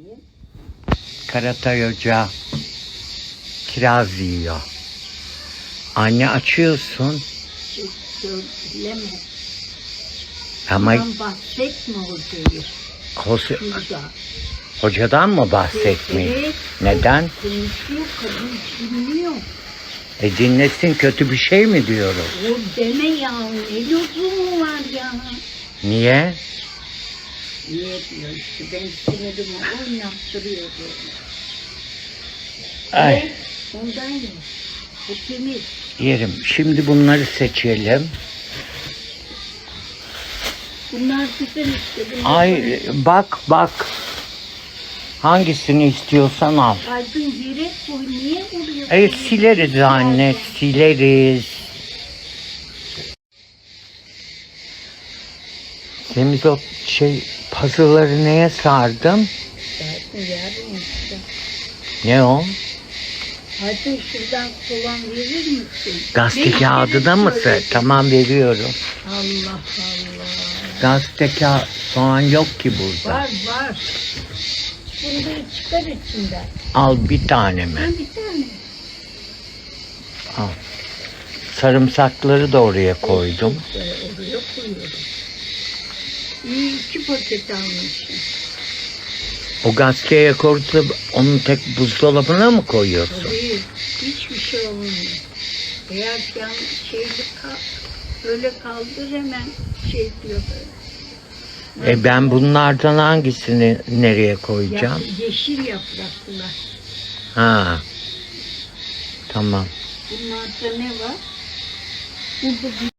söyleyeyim. Karatay Hoca kiraz yiyor. Anne açıyorsun söyleme. ama Ama bahsetme hocayı. hoca- Şurada. hocadan mı bahsetmiyor? Evet. Neden? Konuşuyor kadın dinliyor. E dinlesin kötü bir şey mi diyorum? O deme ya. Ne lüzumu var ya. Niye? Niye diyor işte ben sinirimi oynattırıyor böyle. Ay Ondan. Bu temiz. yerim. Şimdi bunları seçelim. Bunlar güzel işte. Bunlar Ay bak bak. Hangisini istiyorsan al. Aydın yere koy. Niye vuruyorsun? Evet sileriz anne sileriz. Semizot şey puzzle'ları neye sardım? Ne o? Aydın şuradan kolan verir misin? Gazete kağıdına mı? söyledim. Tamam veriyorum. Allah Allah. Gazete kağıt soğan yok ki burada. Var var. Bunu çıkar içinden. Al bir tane mi? Ha bir tane. Al. Sarımsakları da oraya koydum. Oraya koyuyorum. İyi iki paket almışım. O gazeteye koyup onu tek buzdolabına mı koyuyorsun? Tabii hiçbir şey olmuyor. Eğer yan şeyli kal, öyle kaldır hemen şey diyor böyle. E ben bunlardan hangisini nereye Ya, koyacağım? yeşil yapraklılar. Ha. Tamam. Bunlarda ne var? Burada